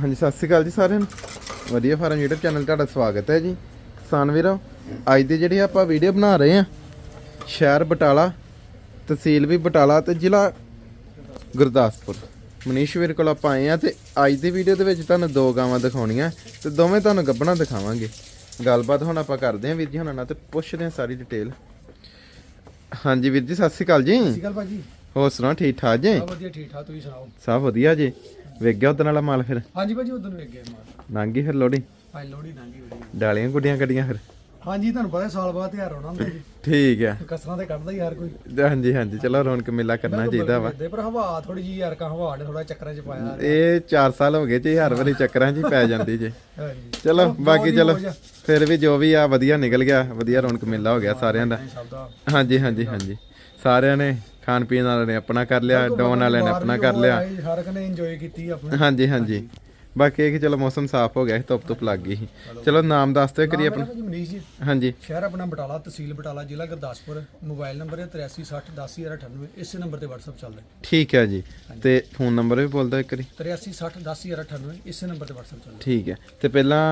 ਹਾਂਜੀ, ਸਤਿ ਸ਼੍ਰੀ ਅਕਾਲ ਜੀ ਸਾਰਿਆਂ ਨੂੰ। ਵਧੀਆ ਫਾਰਮ YouTube ਚੈਨਲ ਤੁਹਾਡਾ ਸਵਾਗਤ ਹੈ ਜੀ। ਕਿਸਾਨ ਵੀਰੋ, ਅੱਜ ਦੀ ਜਿਹੜੀ ਆਪਾਂ ਵੀਡੀਓ ਬਣਾ ਰਹੇ ਆ ਸ਼ਹਿਰ ਬਟਾਲਾ, ਤਹਿਸੀਲ ਵੀ ਬਟਾਲਾ ਤੇ ਜ਼ਿਲ੍ਹਾ ਗੁਰਦਾਸਪੁਰ। ਮਨੀਸ਼ ਵੀਰ ਕੋਲ ਆਪਾਂ ਆਏ ਆ ਤੇ ਅੱਜ ਦੀ ਵੀਡੀਓ ਦੇ ਵਿੱਚ ਤੁਹਾਨੂੰ ਦੋ ਗਾਵਾਂ ਦਿਖਾਉਣੀਆਂ ਤੇ ਦੋਵੇਂ ਤੁਹਾਨੂੰ ਗੱਬਣਾ ਦਿਖਾਵਾਂਗੇ। ਗੱਲਬਾਤ ਹੁਣ ਆਪਾਂ ਕਰਦੇ ਹਾਂ ਵੀਰ ਜੀ ਹੁਣਾਂ ਨਾਲ ਤੇ ਪੁੱਛਦੇ ਹਾਂ ਸਾਰੀ ਡਿਟੇਲ ਹਾਂਜੀ ਵੀਰ ਜੀ, ਸਤਿ ਸ਼੍ਰੀ ਅਕਾਲ ਜੀ। ਸਤਿ ਗੱਲ ਭਾਜੀ। ਹੋਰ ਸੁਣਾਓ ਠੀਕ ਠਾਕ ਜੀ? ਸਭ ਵਧੀਆ ਠੀਕ ਠਾਕ ਤੁਸੀਂ ਸੁਣਾਓ? ਸਭ ਵਧੀਆ ਜੀ। ਵੇਖ ਗਿਆ ਉਦੋਂ ਵਾਲਾ ਮਾਲ ਫਿਰ? ਹਾਂਜੀ ਭਾਜੀ ਉਦੋਂ ਵੇਖ ਗਏ ਮਾਰ ਲੰਘ ਗਈ ਫਿਰ ਲੋੜੀ ਭਾਈ ਲੋੜੀ ਨਾਂਗੀ ਬੜੀ ਡਾਲੀਆਂ ਗੁੱਡੀਆਂ ਕੱਢੀਆਂ ਫਿਰ? ਹਾਂਜੀ ਤੁਹਾਨੂੰ ਪਤਾ ਸਾਲ ਬਾਅਦ ਤਿਉਹਾਰ ਆਉਣਾ ਹੁੰਦਾ ਜੀ। ਠੀਕ ਹੈ ਕਸਰਾਂ ਤੇ ਕੱਢਦਾ ਹੀ ਹਰ ਕੋਈ। ਹਾਂਜੀ ਹਾਂਜੀ ਚਲੋ ਰੌਣਕ ਮੇਲਾ ਕਰਨਾ ਚਾਹੀਦਾ ਵਾ। ਪਰ ਹਵਾ ਥੋੜੀ ਜੀ ਯਾਰ ਕਾ ਹਵਾ ਨੇ ਥੋੜਾ ਚੱਕਰਾਂ ਚ ਪਾਇਆ ਇਹ 4 ਸਾਲ ਹੋ ਗਏ ਜੀ ਹਰ ਵਾਰੀ ਚੱਕਰਾਂ 'ਚ ਹੀ ਪੈ ਜਾਂਦੀ ਜੇ। ਚਲੋ ਬਾਕੀ ਚਲੋ ਆ। ਫਿਰ ਵੀ ਜੋ ਵੀ ਆ ਵਧੀਆ ਨਿਕਲ ਗਿਆ ਵਧੀਆ ਰੌਣਕ ਮੇਲਾ ਹੋ ਗਿਆ ਸਾਰਿਆਂ ਦਾ। ਹਾਂਜੀ ਹਾਂਜੀ ਹਾਂਜੀ। ਸਾਰਿਆਂ ਨੇ ਖਾਣ ਪੀਣ ਵਾਲਿਆਂ ਨੇ ਆਪਣਾ ਕਰ ਲਿਆ ਡੋਨ ਵਾਲਿਆਂ ਨੇ ਆਪਣਾ ਕਰ ਲਿਆ। ਹਰ ਇੱਕ ਨੇ ਇੰਜੋਏ ਕੀਤੀ ਆਪਣੀ। ਹਾਂਜੀ ਹਾਂਜੀ। ਬਾਕੀ ਇਹ ਕਿ ਚਲੋ ਮੌਸਮ ਸਾਫ਼ ਹੋ ਗਿਆ ਸੀ ਧੁੱਪ ਧੁੱਪ ਲੱਗ ਗਈ ਸੀ। ਚਲੋ ਨਾਮ ਦੱਸ ਦਿਓ ਕਰੀ ਆਪਣਾ। ਭਾਜੀ ਮਨੀਸ਼ ਜੀ। ਹਾਂਜੀ। ਸ਼ਹਿਰ ਆਪਣਾ ਬਟਾਲਾ ਤਹਿਸੀਲ ਬਟਾਲਾ ਜ਼ਿਲ੍ਹਾ ਗੁਰਦਾਸਪੁਰ। ਮੋਬਾਈਲ ਨੰਬਰ ਹੈ 8360101198 ਇਸੇ ਨੰਬਰ ਤੇ WhatsApp ਚੱਲਦਾ ਠੀਕ ਹੈ ਜੀ। ਤੇ ਫੋਨ ਨੰਬਰ ਵੀ ਬੋਲ ਦਿਓ ਇੱਕ ਵਾਰੀ। 8360101198 ਇਸੇ ਨੰਬਰ ਤੇ WhatsApp ਚੱਲਦਾ ਠੀਕ ਹੈ। ਤੇ ਪਹਿਲਾਂ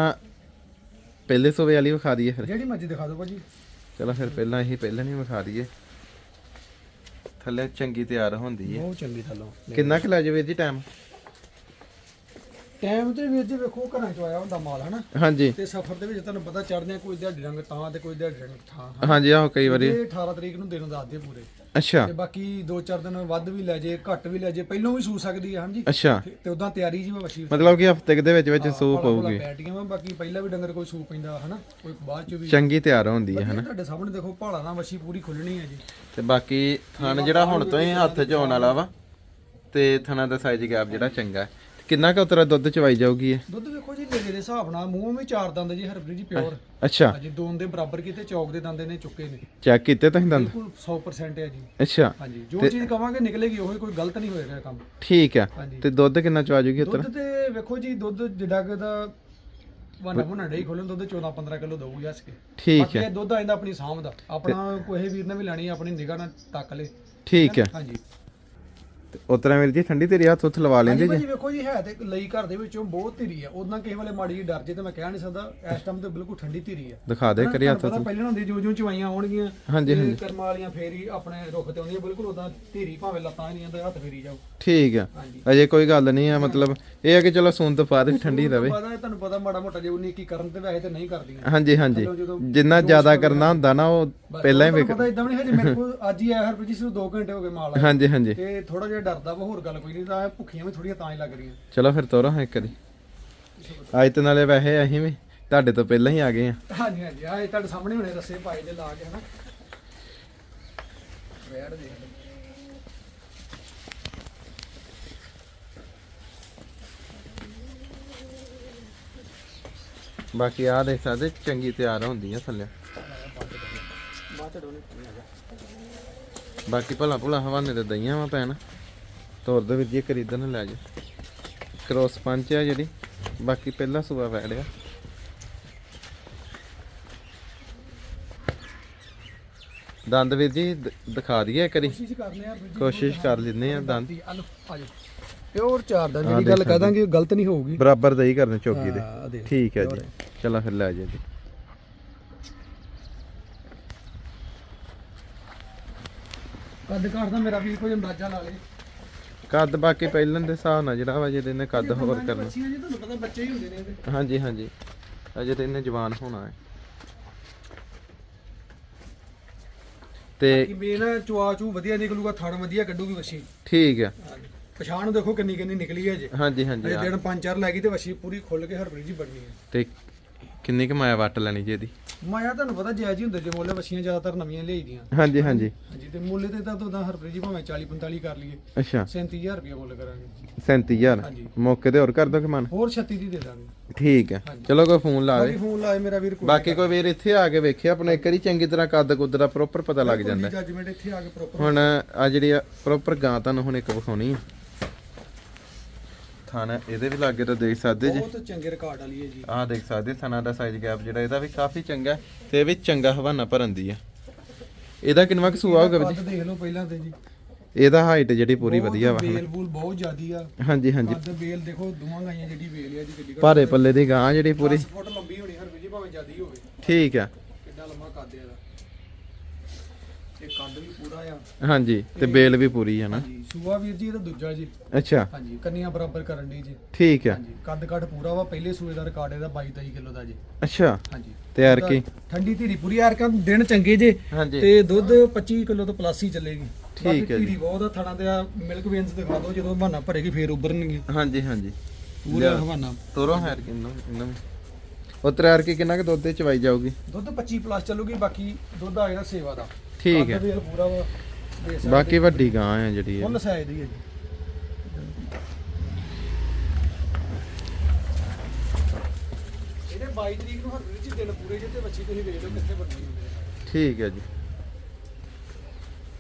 ਪਹਿਲੇ ਸੂਬੇ ਵਾਲੀ ਵਿਖਾ ਦਈਏ ਫਿਰ। ਜਿਹੜੀ ਮਰਜ਼ੀ ਦਿਖਾ ਦਿਓ ਭਾਜੀ। ਚਲੋ ਫਿਰ ਪਹਿਲਾਂ ਇਹੀ ਪਹਿਲਾਂ ਨਹੀਂ ਵਿਖਾ ਦਈਏ। ਥੱਲੇ ਚੰਗੀ ਤਿਆਰ ਹੁੰਦੀ ਹੈ ਬਹੁਤ ਚੰਗੀ ਥੱਲੋਂ। ਕਿੰਨਾ ਕੁ ਲੈ ਜਾਵੇ ਜੀ ਟਾਈਮ ਟਾਈਮ ਤੇ ਵੀਰ ਜੀ ਵੇਖੋ ਘਰਾਂ ਚੋਂ ਆਇਆ ਹੁੰਦਾ ਮਾਲ ਹਨਾ? ਹਾਂਜੀ। ਤੇ ਸਫ਼ਰ ਦੇ ਵਿੱਚ ਤੁਹਾਨੂੰ ਪਤਾ ਚੜਦੇ ਆ ਕੋਈ ਦਿਹਾੜੀ ਰੰਗ ਤਾਂ ਤੇ ਕੋਈ ਦਿਹਾੜੀ ਰੰਗ ਥਾਂ ਹਾਂਜੀ ਆਹੋ ਕਈ ਵਾਰੀ। ਇਹ 18 ਤਰੀਕ ਨੂੰ ਦਿਨ ਦੱਸਦੇ ਪੂਰੇ। ਅੱਛਾ। ਤੇ ਬਾਕੀ 2-4 ਦਿਨ ਵੱਧ ਵੀ ਲੈ ਜੇ ਘੱਟ ਵੀ ਲੈ ਜੇ ਪਹਿਲਾਂ ਵੀ ਸੂ ਸਕਦੀ ਹੈ ਹਾਂਜੀ। ਅੱਛਾ। ਤੇ ਉਦਾਂ ਤਿਆਰੀ ਜੀ ਵਸ਼ੀ ਮਤਲਬ ਕਿ ਹਫ਼ਤੇ ਦੇ ਵਿੱਚ ਵਿੱਚ ਸੂਪ ਪਊਗੀ। ਬੈਟੀਆਂ ਵਾ ਬਾਕੀ ਪਹਿਲਾਂ ਵੀ ਡੰਗਰ ਕੋਈ ਸੂ ਪੈਂਦਾ ਹਨਾ? ਕੋਈ ਬਾਅਦ ਚ ਵੀ। ਚੰਗੀ ਤਿਆਰ ਹੁੰਦੀ ਹੈ ਇਹ ਤੁਹਾਡੇ ਸਾਹਮਣੇ ਦੇਖੋ ਭਾਲਾ ਨਾਲ ਵਸ਼ੀ ਪੂਰੀ ਖੁੱਲਣੀ ਹੈ ਜੀ। ਤੇ ਬਾਕੀ ਥਣ ਜਿਹੜਾ ਹੁਣ ਤੋਂ ਹੀ ਹੱਥ 'ਚ ਆਉਣ ਵਾਲਾ ਵਾ ਤੇ ਥਣਾ ਦਾ ਸਾਈਜ਼ ਗੈਪ ਜਿਹੜਾ ਚੰਗਾ। ਹੈ ਕਿੰਨਾ ਕੁ ਉਤਰਾ ਦੁੱਧ ਚਵਾਈ ਜਾਊਗੀ ਇਹ? ਦੁੱਧ ਵੇਖੋ ਜੀ ਮੇਰੇ ਦੇ ਹਿਸਾਬ ਨਾਲ ਮੂੰਹ ਵੀ ਚਾਰ ਦੰਦ ਜੀ ਹਰਬਰੀ ਜੀ ਪਿਓਰ ਅੱਛਾ। ਹਾਂਜੀ ਦੋਨ ਦੇ ਬਰਾਬਰ ਕੀਤੇ ਚੌਕ ਦੇ ਦੰਦ ਨੇ ਚੁੱਕੇ ਨੇ। ਚੈੱਕ ਕੀਤੇ ਤੁਸੀਂ ਦੰਦ? ਬਿਲਕੁਲ 100% ਹੈ ਜੀ। ਅੱਛਾ। ਹਾਂਜੀ ਜੋ ਚੀਜ਼ ਕਵਾਂਗੇ ਨਿਕਲੇਗੀ ਉਹੀ ਕੋਈ ਗਲਤ ਨਹੀਂ ਹੋਏਗਾ ਕੰਮ। ਠੀਕ ਹੈ। ਹਾਂਜੀ। ਤੇ ਦੁੱਧ ਕਿੰਨਾ ਚਵਾ ਜੂਗੀ ਉਤਰਾ ਦੁੱਧ ਤੇ ਵੇਖੋ ਜੀ ਦੁੱਧ ਜਿੱਡਾ ਕਿ ਦਾ ਵਾਨਾ ਬੁਨਾ ਡਈ ਖੋਲਣ ਦੁੱਧ 14 15 ਕਿਲੋ ਦਊਗੀ ਹੱਸ ਕੇ। ਠੀਕ ਹੈ। ਦੁੱਧ ਆਇੰਦਾ ਆਪਣੀ ਸਾਂਭ ਦਾ। ਆਪਣਾ ਕੋਈ ਵੀਰ ਨੇ ਵੀ ਲੈਣੀ ਆ, ਆਪਣੀ ਨਿਗਾਹ ਨਾਲ ਤੱਕ ਲੇ। ਠੀਕ ਹੈ। ਹਾਂਜੀ। ਉਤਰਾ ਵੀਰ ਜੀ ਠੰਡੀ ਤੇਰੀ ਹੱਥ ਉੱਥੇ ਲਵਾ ਲੈਂਦੇ ਜੀ। ਵੇਖੋ ਜੀ ਹੈ ਤੇ ਲਈ ਘਰ ਦੇ ਵਿੱਚੋਂ ਬਹੁਤ ਧੀਰੀ ਆ। ਉਦਾਂ ਕਿਸੇ ਵੇਲੇ ਮਾੜੀ ਜੀ ਡਰ ਜੇ ਤੇ ਮੈਂ ਕਹਿ ਨਹੀਂ ਸਕਦਾ। ਇਸ ਟਾਈਮ ਤੇ ਬਿਲਕੁਲ ਠੰਡੀ ਧੀਰੀ ਆ। ਦਿਖਾ ਦੇ ਕਰੀ ਹੱਥ ਪਹਿਲਾਂ ਹੁੰਦੀ ਜੋ ਜੋ ਚਵਾਈਆਂ ਆਉਣਗੀਆਂ ਹਾਂਜੀ, ਹਾਂਜੀ। ਕਰਮਾਂ ਵਾਲੀਆਂ ਫੇਰੀ ਆਪਣੇ ਰੁੱਖ ਤੇ ਆਉਂਦੀਆਂ। ਬਿਲਕੁਲ ਉਦਾਂ ਧੀਰੀ ਭਾਵੇਂ ਲੱਤਾਂ ਨਹੀਂ ਆਂਦਾ ਹੱਥ ਫੇਰੀ ਜਾਓ ਠੀਕ ਹਾਂਜੀ। ਅਜੇ ਕੋਈ ਗੱਲ ਨਹੀਂ ਆ ਮਤਲਬ ਇਹ ਹੈ ਕਿ ਚਲੋ ਸੂਨ ਤੋਂ ਬਾਅਦ ਵੀ ਠੰਡੀ ਰਵੇ ਪਤਾ ਤੁਹਾਨੂੰ ਪਤਾ ਮਾੜਾ ਮੋਟਾ ਜੇ ਉਨੀ ਕੀ ਕਰਨ ਤੇ ਵੈਸੇ ਤੇ ਨਹੀਂ ਕਰਦੀਆਂ। ਹਾਂਜੀ ਹਾਂਜੀ। ਜਿੰਨਾ ਜ਼ਿਆਦਾ ਕਰਨਾ ਹੁੰਦਾ ਨਾ ਉਹ ਪਹਿਲਾਂ ਹੀ ਵੇਖ ਪਤਾ ਇਦਾਂ ਨਹੀਂ ਹਜੇ ਮੇਰੇ ਕੋਲ ਅੱਜ ਹੀ ਆਇਆ ਹਰ ਜੀ ਸਿਰਫ 2 ਘੰਟੇ ਹੋ ਗਏ ਮਾਲ ਆਇਆ ਹਾਂਜੀ ਹਾਂਜੀ। ਤੇ ਥੋੜਾ ਜਿਹਾ ਡਰਦਾ ਵਾ ਹੋਰ ਗੱਲ ਕੋਈ ਨਹੀਂ ਤਾਂ ਭੁੱਖੀਆਂ ਵੀ ਥੋੜੀਆਂ ਤਾਂ ਹੀ ਲੱਗ ਰਹੀਆਂ। ਚਲੋ ਫਿਰ ਤੋਰੋ ਇੱਕ ਵਾਰੀ। ਅੱਜ ਤੇ ਨਾਲੇ ਵੈਸੇ ਅਸੀਂ ਵੀ ਤੁਹਾਡੇ ਤੋਂ ਪਹਿਲਾਂ ਹੀ ਆ ਗਏ ਆ ਹਾਂਜੀ ਹਾਂਜੀ ਆ ਇਹ ਤੁਹਾਡੇ ਸਾਹਮਣੇ ਹੁਣੇ ਰੱਸੇ ਪਾਏ ਦੇ ਲਾ ਕੇ ਹਨਾ। ਵੇੜ ਦੇਖ ਲਓ ਬਾਕੀ ਆਹ ਦੇਖ ਸਕਦੇ ਚੰਗੀ ਤਿਆਰ ਹੁੰਦੀ ਆ ਥੱਲੇ। ਬਾਕੀ ਭਲਾ ਭੁਲਾ ਹਵਾਨੇ ਤੇ ਦਈਆਂ ਵਾ ਪੈਣ ਤੋਰ ਦੇ ਵੀਰ ਜੀ ਖਰੀਦਣ ਲੈ ਜਾ। ਕ੍ਰੋਸ ਪੰਚ ਆ ਜਿਹੜੀ। ਬਾਕੀ ਪਹਿਲਾ ਸੂਆ ਵੈੜਿਆ ਦੰਦ ਵੀਰ ਜੀ ਦਿਖਾ ਦਈਏ ਇੱਕ ਵਾਰੀ। ਕੋਸ਼ਿਸ਼ ਕਰ ਲੈਂਦੇ ਆ ਦੰਦ। ਪਿਓਰ ਚਾਰ ਦਾ ਜਿਹੜੀ ਗੱਲ ਦੇਖ ਕਹਿ ਦਾਂਗੇ ਗਲਤ ਨਹੀਂ ਹੋਊਗੀ। ਬਰਾਬਰ ਦਈ ਕਰਨੇ ਚੌਕੀ ਦੇ। ਠੀਕ ਹੈ ਜੀ। ਚਲੋ ਫਿਰ ਲੈ ਜਾ ਜੀ। ਕੱਦ ਘਰ ਦਾ ਮੇਰਾ ਵੀ ਕੋਈ ਅੰਦਾਜ਼ਾ ਲਾ ਲੇ। ਕੱਦ ਬਾਕੀ ਪਹਿਲਾਂ ਦੇ ਹਿਸਾਬ ਨਾਲ ਜਿਹੜਾ ਵਾ ਜਿਹਦੇ ਇਹਨੇ ਕੱਦ ਹੋਰ ਕਰਨਾ। ਬੱਚੀਆਂ ਜੀ ਤੁਹਾਨੂੰ ਪਤਾ ਬੱਚੇ ਹੀ ਹੁੰਦੇ ਨੇ ਇਹਦੇ। ਹਾਂਜੀ ਹਾਂਜੀ। ਅਜੇ ਤੇ ਇਹਨੇ ਜਵਾਨ ਹੋਣਾ ਹੈ। ਤੇ ਕਿ ਮੇਨ ਚੁਆ ਚੂ ਵਧੀਆ ਨਿਕਲੂਗਾ ਥਣ ਵਧੀਆ ਕੱਢੂਗੀ ਵਸ਼ੀ ਠੀਕ ਹੈ ਪਛਾਣ ਦੇਖੋ ਕਿੰਨੀ ਕਿੰਨੀ ਨਿਕਲੀ ਹੈ ਜੇ ਹਾਂਜੀ ਹਾਂਜੀ ਅਜੇ ਆ। ਦਿਨ ਪੰਜ ਚਾਰ ਲੈ ਗਈ ਤੇ ਵਸ਼ੀ ਪੂਰੀ ਖੁੱਲ ਕੇ ਹਰਬਰੀ ਜੀ ਬਣਨੀ ਹੈ। ਤੇ ਕਿੰਨੀ ਕਮਾਇਆ ਵੱਟ ਲੈਣੀ ਜੀ ਇਹਦੀ? ਮਾਇਆ ਤੁਹਾਨੂੰ ਪਤਾ ਜਾਇਜ਼ ਹੀ ਹੁੰਦੇ ਜੇ ਮੁੱਲ ਵਸ਼ੀਆਂ ਜ਼ਿਆਦਾਤਰ ਨਵੀਆਂ ਲਿਆਈਦੀਆਂ। ਹਾਂਜੀ ਹਾਂਜੀ। ਹਾਂਜੀ ਤੇ ਮੁੱਲ ਤੇ ਤਾਂ ਤੁਹਾਡਾ ਹਰਬਰੀ ਜੀ ਭਾਵੇਂ 40 45 ਕਰ ਲਈਏ। ਅੱਛਾ। 37000 ਰੁਪਏ ਮੁੱਲ ਕਰਾਂਗੇ। 37000 ਹਾਂਜੀ। ਮੌਕੇ ਤੇ ਹੋਰ ਕਰ ਦੋ ਕਿ ਮਨ ਹੋਰ 36 ਦੀ ਦੇ ਦਾਂਗੇ। ਠੀਕ ਹੈ। ਚਲੋ ਕੋਈ ਫੋਨ ਲਾ ਬਾਕੀ ਦੇ। ਫੋਨ ਲਾਏ ਮੇਰਾ ਵੀਰ ਕੋਈ ਬਾਕੀ ਕੋਈ ਵੀਰ ਇੱਥੇ ਆ ਕੇ ਵੇਖਿਆ ਆਪਣੇ ਇੱਕ ਵਾਰੀ ਚੰਗੀ ਤਰ੍ਹਾਂ ਕੱਦ ਕੁੱਦ ਦਾ ਪ੍ਰੋਪਰ ਪਤਾ ਲੱਗ ਜਾਂਦਾ। ਹੈ। ਜੱਜਮੈਂਟ ਇੱਥੇ ਆ ਕੇ ਪ੍ਰੋਪਰ ਹੁਣ ਆ ਜਿਹੜੀ ਪ੍ਰੋਪਰ ਗਾਂ ਤੁਹਾਨੂੰ ਹੁਣ ਇੱਕ ਵਿਖਾਉਣੀ ਆ। ਥਾਣਾ ਇਹਦੇ ਵੀ ਲਾਗੇ ਤਾਂ ਦੇਖ ਸਕਦੇ ਜੀ। ਬਹੁਤ ਚੰਗੇ ਰਿਕਾਰਡ ਵਾਲੀ ਹੈ ਜੀ। ਆਹ ਦੇਖ ਸਕਦੇ ਥਣਾ ਦਾ ਸਾਈਜ਼ ਗੈਪ ਜਿਹੜਾ ਇਹਦਾ ਵੀ ਕਾਫੀ ਚੰਗਾ ਤੇ ਇਹ ਵੀ ਚੰਗਾ ਹਵਾਨਾ ਭਰਨ ਦੀ ਆ ਇਹਦਾ ਕਿੰਨਾ ਕੁ ਸੂਆ ਹੋਗਾ ਜੀ? ਕੱਦ ਦੇਖ ਲਓ ਪਹਿਲਾਂ ਤੇ ਜੀ। ਇਹਦਾ ਹਾਈਟ ਜਿਹੜੀ ਪੂਰੀ ਵਧੀਆ ਵਾ। ਬੇਲ ਬੂਲ ਬਹੁਤ ਜ਼ਿਆਦੀ ਆ। ਹਾਂਜੀ ਹਾਂਜੀ। ਕੱਦ ਬੇਲ ਦੇਖੋ ਦੋਵਾਂ ਗਾਈਆਂ ਜਿਹੜੀ ਬੇਲ ਆ ਜੀ ਕਿੱਡੀ ਭਾਰੇ ਪੱਲੇ ਦੀ ਗਾਂ ਜਿਹੜੀ ਪੂਰੀ। 10 ਫੁੱਟ ਲੰਬੀ ਹੋਣੀ ਹਰ ਜੀ ਭਾਵੇਂ ਜ਼ਿਆਦੀ ਹੋਵੇ। ਠੀਕ ਆ। ਕਿੱਡਾ ਲੰਮਾ ਕੱਦ ਇਹਦਾ। ਇਹ ਕੱਦ ਵੀ ਪੂਰਾ ਆ। ਹਾਂਜੀ ਤੇ ਬੇਲ ਵੀ ਪੂਰੀ ਆ ਨਾ। ਸੂਆ ਵੀਰ ਜੀ ਇਹਦਾ ਦੂਜਾ ਜੀ। ਅੱਛਾ। ਹਾਂਜੀ ਕੰਨੀਆਂ ਬਰਾਬਰ ਕਰਨ ਦੀ ਜੀ। ਠੀਕ ਆ। ਹਾਂਜੀ ਕੱਦ ਕੱਟ ਪੂਰਾ ਵਾ ਪਹਿਲੇ ਸੂਏ ਦਾ ਰਿਕਾਰਡ ਇਹਦਾ 22 23 ਕਿਲੋ ਦਾ ਜੀ। ਅੱਛਾ। ਹਾਂਜੀ। ਤਿਆਰ ਕੀ? ਠੰਡੀ ਧੀਰੀ ਪੂਰੀ kan ਦਿਨ ਚੰਗੇ ਜੇ। ਤੇ ਦੁੱਧ 25 ਕਿਲੋ ਤੋਂ ਪਲੱਸ ਹੀ ਚੱਲੇਗੀ। ਠੀਕ ਹੈ ਜੀ। ਧੀਰੀ ਬਹੁਤ ਆ ਥਣਾ ਤੇ ਮਿਲਕ ਵੇਨਸ ਦਿਖਾ ਦਿਓ ਜਦੋਂ ਹਵਾਨਾ ਭਰੇਗੀ ਫੇਰ ਉੱਭਰਨਗੇ ਹਾਂਜੀ ਹਾਂਜੀ। ਪੂਰਾ। ਹਵਾਨਾ ਤੋਰੋ ਹੈਰ ਕਿੰਨਾ ਇਹਨਾਂ ਉਹ ਤਿਆਰ ਕੀ ਕਿੰਨਾ ਕਿ ਦੁੱਧ ਤੇ ਚਵਾਈ ਜਾਊਗੀ? ਦੁੱਧ 25 ਪਲੱਸ ਚੱਲੂਗੀ ਬਾਕੀ ਦੁੱਧ ਆ ਜਿਹੜਾ ਸੇਵਾ ਦਾ। ਠੀਕ ਹੈ। ਕੱਦ ਵੇਲ ਪੂਰਾ ਵਾ ਦੇ ਸਕਦੇ। ਬਾਕੀ ਵੱਡੀ ਗਾਂ ਆ ਜਿਹੜੀ ਇਹ। ਫੁੱਲ ਸਾਈਜ਼ ਦੀ ਹੈ ਜੀ। ਇਹਦੇ 22 ਤਰੀਕ ਨੂੰ ਹਰ ਵਿੱਚ ਦਿਨ ਪੂਰੇ ਜੇ ਤੇ ਬੱਚੀ ਤੁਸੀਂ ਵੇਖ ਲਓ ਕਿੱਥੇ ਬੱਚੀ ਹੁੰਦੇ ਠੀਕ ਹੈ ਜੀ।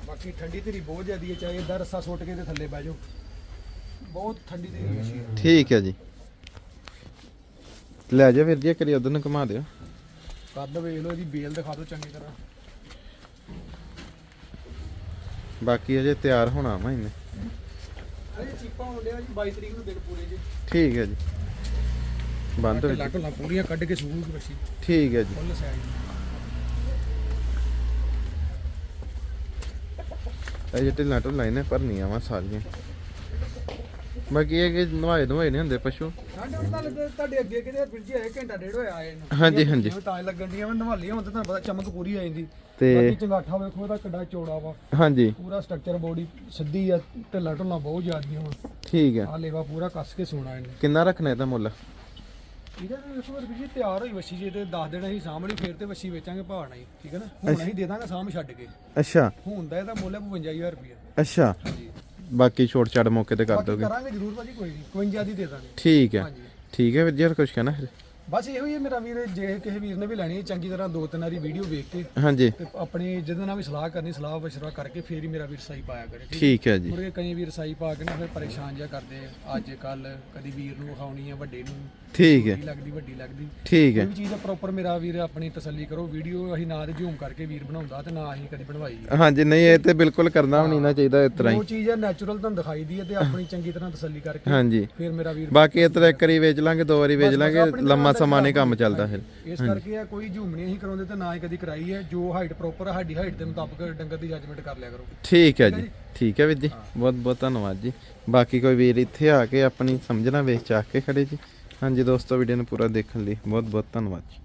ਬਾਕੀ ਠੰਡੀ ਧੀਰੀ ਬਹੁਤ ਜ਼ਿਆਦੀ ਹੈ ਚਾਹੇ ਇਦਾਂ ਰੱਸਾ ਸੁੱਟ ਕੇ ਤੇ ਥੱਲੇ ਬਹਿ ਜਾਓ। ਬਹੁਤ ਠੰਡੀ ਧੀਰੀ ਮੱਛੀ ਹੈ। ਠੀਕ ਹੈ ਜੀ। ਲੈ ਜਾ ਵੀਰ ਜੀ ਇੱਕ ਵਾਰੀ ਉਧਰ ਨੂੰ ਘੁਮਾ ਦਿਓ। ਕੱਦ ਵੇਖ ਲਓ ਇਹਦੀ ਬੇਲ ਦਿਖਾ ਦਿਓ ਚੰਗੀ ਤਰ੍ਹਾਂ। ਬਾਕੀ ਅਜੇ ਤਿਆਰ ਹੋਣਾ ਵਾ ਇਹਨੇ। ਅਰੇ ਚੀਪਾ ਹੁੰਦੇ ਆ ਜੀ 22 ਤਰੀਕ ਨੂੰ ਦਿਨ ਪੂਰੇ ਜੀ। ਠੀਕ ਹੈ ਜੀ। ਬੰਦ ਹੋ ਢਿੱਲਾ ਢੁੱਲਾ ਪੂਰੀਆਂ ਕੱਢ ਕੇ ਸੂਊਗੀ ਬੱਚੀ ਠੀਕ ਹੈ ਜੀ। ਫੁੱਲ ਸਾਈਜ਼ ਇਹ ਢਿੱਲਾ ਢੁੱਲਾ ਇਹਨੇ ਭਰਨੀਆਂ ਵਾ ਸਾਰੀਆਂ। ਬਾਕੀ ਇਹ ਕਿ ਨਵਾਏ ਨਵਾਏ ਨਹੀਂ ਹੁੰਦੇ ਪਸ਼ੂ। ਤੁਹਾਡੇ ਅੱਗੇ ਕਿਤੇ ਫਿਰ ਜੀ ਆਏ ਘੰਟਾ ਡੇਢ ਹੋਇਆ ਆਏ ਨੂੰ। ਹਾਂਜੀ, ਹਾਂਜੀ। ਜਿਵੇਂ ਤਾਂ ਹੀ ਲੱਗਣ ਦੀਆਂ ਮੈਂ ਨਵਾਲੀਆਂ ਹੁਣ ਤਾਂ ਤੁਹਾਨੂੰ ਪਤਾ ਚਮਕ ਪੂਰੀ ਆ ਜਾਂਦੀ। ਤੇ ਬਾਕੀ ਚੰਗਾਠਾ ਵੇਖੋ ਇਹਦਾ ਕਿੱਡਾ ਚੌੜਾ ਵਾ। ਹਾਂਜੀ। ਪੂਰਾ ਸਟਰਕਚਰ ਬੋਡੀ ਸਿੱਧੀ ਆ ਢਿੱਲਾ ਢੁੱਲਾ ਬਹੁਤ ਜ਼ਿਆਦੀਆਂ ਵਾ ਠੀਕ ਹੈ। ਆ ਲੇਵਾ ਪੂਰਾ ਕੱਸ ਕੇ ਸੋਣਾ ਇਹਨੇ। ਕਿੰਨਾ ਰੱਖਣਾ ਇਹਦਾ ਮੁੱਲ? ਇਹਦਾ ਤਾਂ ਵੇਖੋ ਵੀਰ ਜੀ ਤਿਆਰ ਹੋਈ ਵਸ਼ੀ ਜੇ ਤੇ ਦੱਸ ਦੇਣਾ ਸੀ ਸਾਹਮਣੇ ਫੇਰ ਤੇ ਵਸ਼ੀ ਵੇਚਾਂਗੇ ਭਾਅ ਨਾਲ ਠੀਕ ਹੈ ਨਾ? ਹੁਣ ਅਸੀਂ ਦੇ ਦਾਂਗੇ ਸਾਹਮ ਛੱਡ ਕੇ। ਅੱਛਾ। ਹੁਣ ਦਾ ਇਹਦਾ ਮੁੱਲ ਹੈ 55000 ਰੁਪਏ ਅੱਛਾ। ਹਾਂਜੀ। ਬਾਕੀ ਛੋਟ ਛਾੜ ਮੌਕੇ ਤੇ ਕਰ ਬਾਕੀ ਦੋਗੇ। ਕਰਾਂਗੇ ਜ਼ਰੂਰ ਭਾਜੀ ਕੋਈ ਨਹੀਂ 52 ਦੀ ਦੇ ਦਾਂਗੇ। ਠੀਕ ਹੈ ਹਾਂਜੀ। ਠੀਕ ਹੈ ਵੀਰ ਜੀ ਹੋਰ ਕੁਝ ਕਹਿਣਾ ਫਿਰ ਬਸ ਇਹੋ ਹੀ ਹੈ ਮੇਰਾ ਵੀਰ ਜੇ ਕਿਸੇ ਵੀਰ ਨੇ ਵੀ ਲੈਣੀ ਹੈ ਚੰਗੀ ਤਰ੍ਹਾਂ ਦੋ ਤਿੰਨ ਵਾਰੀ ਵੀਡੀਓ ਵੇਖ ਕੇ ਹਾਂਜੀ। ਤੇ ਆਪਣੀ ਜਿਹਦੇ ਨਾਲ ਵੀ ਸਲਾਹ ਕਰਨੀ ਸਲਾਹ ਮਸ਼ਵਰਾ ਕਰਕੇ ਫੇਰ ਹੀ ਮੇਰਾ ਵੀਰ ਸਹੀ ਪਾਇਆ ਕਰੇ ਠੀਕ ਹੈ? ਜੀ। ਮੁਰਗੇ ਕਈ ਵੀਰ ਸਹੀ ਪਾ ਕੇ ਨਾ ਫਿਰ ਪਰੇਸ਼ਾਨ ਜਿਹਾ ਕਰਦੇ ਆ। ਅੱਜ ਕੱਲ ਕਦੀ ਵੀਰ ਨੂੰ ਵਿਖਾਉਣੀ ਆ ਵੱਡੇ ਨੂੰ ਠੀਕ ਹੈ। ਛੋਟੀ ਲੱਗਦੀ ਵੱਡੀ ਲੱਗਦੀ। ਠੀਕ ਕੋਈ ਹੈ। ਵੀ ਚੀਜ਼ ਪ੍ਰੋਪਰ ਮੇਰਾ ਵੀਰ ਆਪਣੀ ਤਸੱਲੀ ਕਰੋ ਵੀਡੀਓ ਅਸੀਂ ਨਾ ਜ਼ੂਮ ਕਰਕੇ ਵੀਰ ਬਣਾਉਂਦਾ ਤੇ ਨਾ ਅਸੀਂ ਕਦੀ ਬਣਵਾਈ। ਹਾਂਜੀ ਨਹੀਂ ਇਹ ਤੇ ਬਿਲਕੁਲ ਕਰਨਾ ਵੀ ਨਹੀਂ ਨਾ ਚਾਹੀਦਾ ਇਸ ਤਰ੍ਹਾਂ ਹੀ। ਉਹ ਚੀਜ਼ ਹੈ ਨੈਚੁਰਲ ਤੁਹਾਨੂੰ ਦਿਖਾਈ ਦੀ ਹੈ ਤੇ ਆਪਣੀ ਚੰਗੀ ਤਰ੍ਹਾਂ ਤਸੱਲੀ ਕਰਕੇ ਹਾਂਜੀ। ਫਿਰ ਮੇਰਾ ਵੀਰ ਬਾਕੀ ਇਸ ਤਰ੍ਹਾਂ ਇੱਕ ਵਾਰੀ ਵੇਚ ਲਾਂਗੇ ਦੋ ਵਾਰੀ ਵੇਚ ਲਾਂਗੇ ਲੰਮਾ ਦਾ ਸਮਾਂ ਨਹੀਂ ਕੰਮ ਚੱਲਦਾ ਫਿਰ ਇਸ ਕਰਕੇ ਆ ਕੋਈ ਝੂਮ ਨਹੀਂ ਅਸੀਂ ਕਰਾਉਂਦੇ ਤੇ ਨਾ ਹੀ ਕਦੀ ਕਰਾਈ ਹੈ। ਜੋ ਹਾਈਟ ਪ੍ਰੋਪਰ ਹੈ ਸਾਡੀ ਹਾਈਟ ਦੇ ਮੁਤਾਬਕ ਡੰਗਰ ਦੀ ਜੱਜਮੈਂਟ ਕਰ ਲਿਆ ਕਰੋ। ਠੀਕ ਹੈ ਜੀ। ਠੀਕ ਹੈ ਵੀਰ ਜੀ। ਬਹੁਤ ਬਹੁਤ ਧੰਨਵਾਦ ਜੀ। ਬਾਕੀ ਕੋਈ ਵੀਰ ਇੱਥੇ ਆ ਕੇ ਆਪਣੀ ਸਮਝਣਾ ਵੇਚ ਚਾਹ ਕੇ ਖੜੇ ਜੀ। ਹਾਂਜੀ ਦੋਸਤੋ ਵੀਡੀਓ ਨੂੰ ਪੂਰਾ ਦੇਖਣ ਲਈ ਬਹੁਤ ਬਹੁਤ ਧੰਨਵਾਦ ਜੀ।